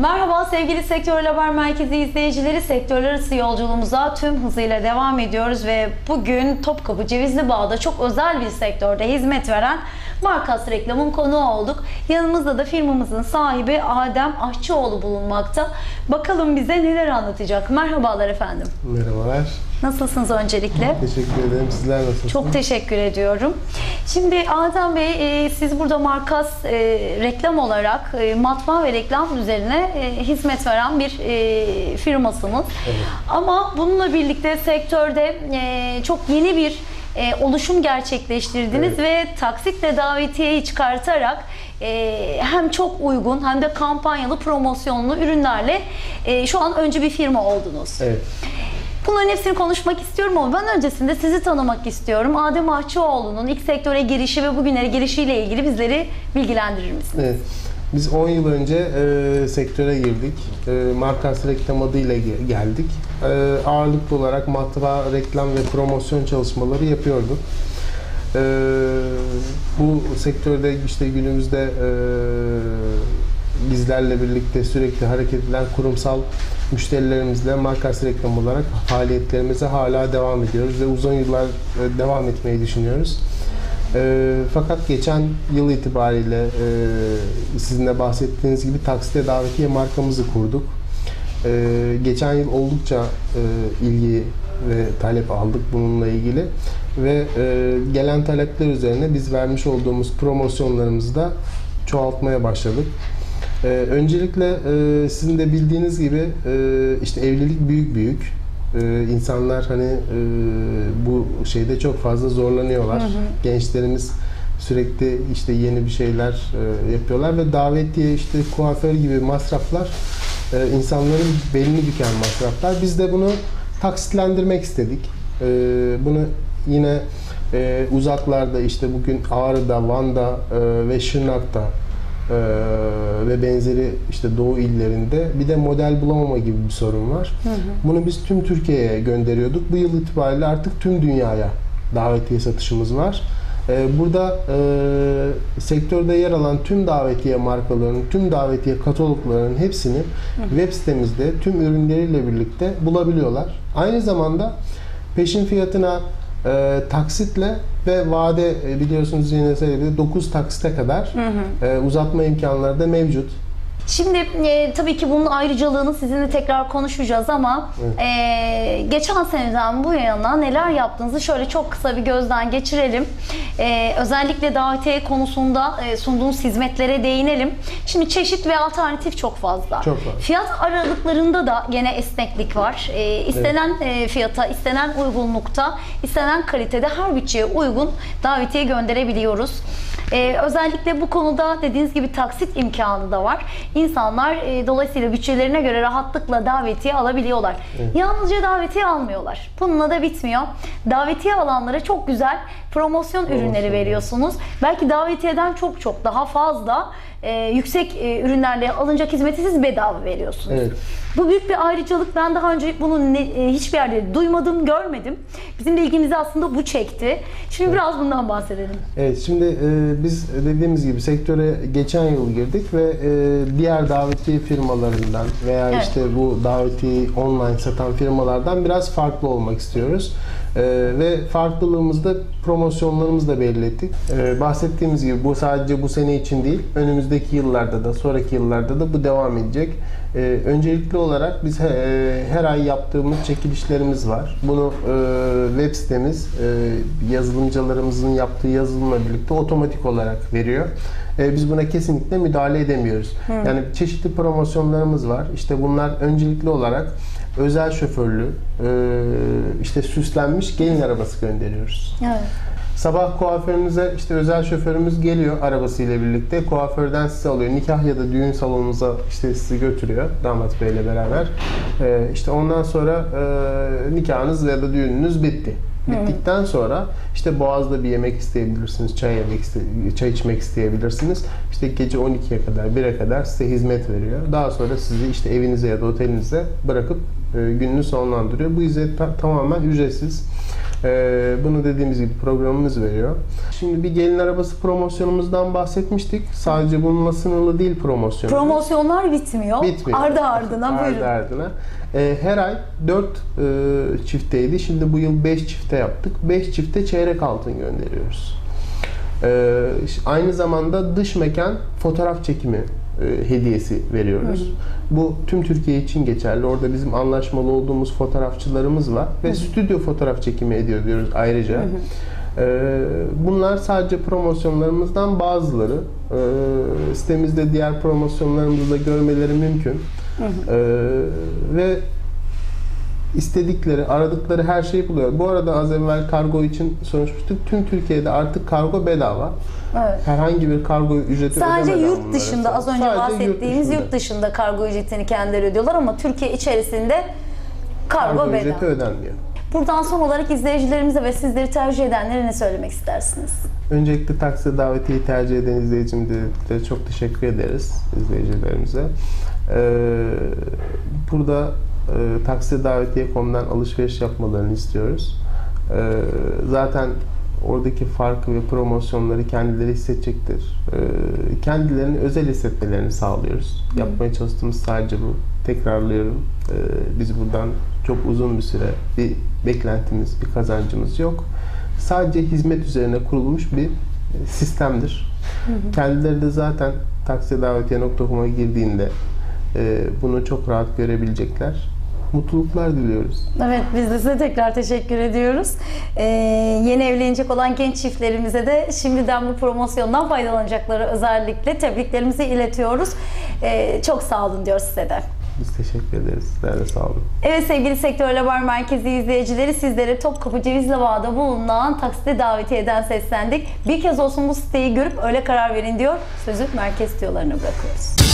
Merhaba sevgili Sektör Haber Merkezi izleyicileri. Sektörler arası yolculuğumuza tüm hızıyla devam ediyoruz ve bugün Topkapı Cevizli Bağ'da çok özel bir sektörde hizmet veren Markas Reklam'ın konuğu olduk. Yanımızda da firmamızın sahibi Adem Aşçıoğlu bulunmakta. Bakalım bize neler anlatacak. Merhabalar efendim. Merhabalar. Nasılsınız öncelikle? Teşekkür ederim. Sizler nasılsınız? Çok teşekkür ediyorum. Şimdi Adem Bey, e, siz burada Markas e, reklam olarak e, matbaa ve reklam üzerine e, hizmet veren bir e, firmasınız. Evet. Ama bununla birlikte sektörde e, çok yeni bir e, oluşum gerçekleştirdiniz ve taksitle davetiyeyi çıkartarak e, hem çok uygun hem de kampanyalı promosyonlu ürünlerle e, şu an önce bir firma oldunuz. Evet. Bunların hepsini konuşmak istiyorum ama ben öncesinde sizi tanımak istiyorum. Adem Ahçıoğlu'nun ilk sektöre girişi ve bugünlere girişiyle ilgili bizleri bilgilendirir misiniz? evet. Biz 10 yıl önce e, sektöre girdik. E, Markas reklam adıyla ge- geldik. E, ağırlıklı olarak matbaa, reklam ve promosyon çalışmaları yapıyorduk. E, bu sektörde işte günümüzde e, bizlerle birlikte sürekli hareket eden kurumsal müşterilerimizle markas reklam olarak faaliyetlerimize hala devam ediyoruz ve uzun yıllar e, devam etmeyi düşünüyoruz. E, fakat geçen yıl itibariyle e, sizin de bahsettiğiniz gibi taksite davetiye markamızı kurduk. E, geçen yıl oldukça e, ilgi ve talep aldık bununla ilgili ve e, gelen talepler üzerine biz vermiş olduğumuz promosyonlarımızı da çoğaltmaya başladık. Ee, öncelikle e, sizin de bildiğiniz gibi e, işte evlilik büyük büyük. Ee, insanlar hani e, bu şeyde çok fazla zorlanıyorlar. Gençlerimiz sürekli işte yeni bir şeyler e, yapıyorlar ve davetiye işte kuaför gibi masraflar e, insanların belini büken masraflar. Biz de bunu taksitlendirmek istedik. E, bunu yine e, uzaklarda işte bugün Ağrı'da, Van'da e, ve Şırnak'ta ee, ve benzeri işte Doğu illerinde bir de model bulamama gibi bir sorun var. Bunu biz tüm Türkiye'ye gönderiyorduk. Bu yıl itibariyle artık tüm dünyaya davetiye satışımız var. Ee, burada e, sektörde yer alan tüm davetiye markalarının, tüm davetiye kataloglarının hepsini web sitemizde tüm ürünleriyle birlikte bulabiliyorlar. Aynı zamanda peşin fiyatına e, taksitle ve vade e, biliyorsunuz yine söyledi 9 taksite kadar e, uzatma imkanları da mevcut. Şimdi e, tabii ki bunun ayrıcalığını sizinle tekrar konuşacağız ama Evet. e, geçen seneden bu yana neler yaptığınızı şöyle çok kısa bir gözden geçirelim. E, özellikle davetiye konusunda e, sunduğunuz hizmetlere değinelim. Şimdi çeşit ve alternatif çok fazla. Çok fazla. Fiyat aralıklarında da gene esneklik var. E, istenen e, fiyata, istenen uygunlukta, istenen kalitede her bütçeye uygun davetiye gönderebiliyoruz. E, özellikle bu konuda dediğiniz gibi taksit imkanı da var. İnsanlar e, dolayısıyla bütçelerine göre rahatlıkla davetiye alabiliyorlar. Yalnızca davetiye almıyorlar. Bununla da bitmiyor. Davetiye alanlara çok güzel promosyon ürünleri veriyorsunuz. Belki davetiyeden çok çok daha fazla e, yüksek e, ürünlerle alınacak hizmeti siz bedava veriyorsunuz. Evet. Bu büyük bir ayrıcalık. Ben daha önce bunu ne- e, hiçbir yerde duymadım, görmedim. Bizim de ilgimizi aslında bu çekti. Şimdi biraz bundan bahsedelim. Evet şimdi e, biz dediğimiz gibi sektöre geçen yıl girdik ve e, diğer davetiye firmalarından veya Evet. işte bu davetiyi online satan firmalardan biraz farklı olmak istiyoruz. E, ve farklılığımızda promosyonlarımızı da belirlettik. E, bahsettiğimiz gibi bu sadece bu sene için değil, önümüzdeki yıllarda da, sonraki yıllarda da bu devam edecek. E, öncelikli olarak biz he- her ay yaptığımız çekilişlerimiz var. Bunu e, web sitemiz e, yazılımcılarımızın yaptığı yazılımla birlikte otomatik olarak veriyor. E, biz buna kesinlikle müdahale edemiyoruz. Yani çeşitli promosyonlarımız var. İşte bunlar öncelikli olarak özel şoförlü, e, işte süslenmiş gelin arabası gönderiyoruz. Evet. Sabah kuaförünüze işte özel şoförümüz geliyor arabasıyla birlikte. Kuaförden sizi alıyor. Nikah ya da düğün salonunuza işte sizi götürüyor damat beyle beraber. Ee, işte ondan sonra e, nikahınız ya da düğününüz bitti. Bittikten sonra işte Boğaz'da bir yemek isteyebilirsiniz, çay yemek iste- çay içmek isteyebilirsiniz. İşte gece 12'ye kadar, 1'e kadar size hizmet veriyor. Daha sonra sizi işte evinize ya da otelinize bırakıp e, gününü sonlandırıyor. Bu hizmet ta- tamamen ücretsiz. Ee, bunu dediğimiz gibi programımız veriyor. Şimdi bir gelin arabası promosyonumuzdan bahsetmiştik. Sadece bununla sınırlı değil promosyon. Promosyonlar bitmiyor. Bitmiyor. Ardı ardına Ardı buyurun. ardına. Ee, her ay 4 e, çifteydi. Şimdi bu yıl 5 çifte yaptık. 5 çifte çeyrek altın gönderiyoruz. Ee, ş- aynı zamanda dış mekan fotoğraf çekimi e, hediyesi veriyoruz. Bu tüm Türkiye için geçerli. Orada bizim anlaşmalı olduğumuz fotoğrafçılarımız var ve stüdyo fotoğraf çekimi ediyor diyoruz ayrıca. Ee, bunlar sadece promosyonlarımızdan bazıları. Ee, sitemizde diğer promosyonlarımızı da görmeleri mümkün. Ee, ve istedikleri, aradıkları her şeyi buluyor. Bu arada az evvel kargo için sormuştuk. Tüm Türkiye'de artık kargo bedava. Evet. Herhangi bir kargo ücreti Sadece yurt bunları dışında az önce Sadece bahsettiğimiz dışında. yurt dışında kargo ücretini kendileri ödüyorlar ama Türkiye içerisinde kargo, kargo bedava. ücreti ödenmiyor. Buradan son olarak izleyicilerimize ve sizleri tercih edenlere ne söylemek istersiniz? Öncelikle taksi davetiyi tercih eden izleyicimize de çok teşekkür ederiz izleyicilerimize. Ee, burada e, taksi alışveriş yapmalarını istiyoruz. Ee, zaten oradaki farkı ve promosyonları kendileri hissedecektir. Ee, kendilerini özel hissetmelerini sağlıyoruz. Yapmaya çalıştığımız sadece bu. Tekrarlıyorum. Ee, biz buradan çok uzun bir süre bir beklentimiz, bir kazancımız yok. Sadece hizmet üzerine kurulmuş bir sistemdir. Kendileri de zaten taksidavetiye.com'a girdiğinde e, bunu çok rahat görebilecekler. Mutluluklar diliyoruz. Evet biz de size tekrar teşekkür ediyoruz. Ee, yeni evlenecek olan genç çiftlerimize de şimdiden bu promosyondan faydalanacakları özellikle tebriklerimizi iletiyoruz. Ee, çok sağ olun diyor size de. Biz teşekkür ederiz. Sizler de sağ olun. Evet sevgili Sektör Haber Merkezi izleyicileri sizlere Topkapı Cevizli bulunan taksite davetiyeden seslendik. Bir kez olsun bu siteyi görüp öyle karar verin diyor. Sözü merkez diyorlarına bırakıyoruz.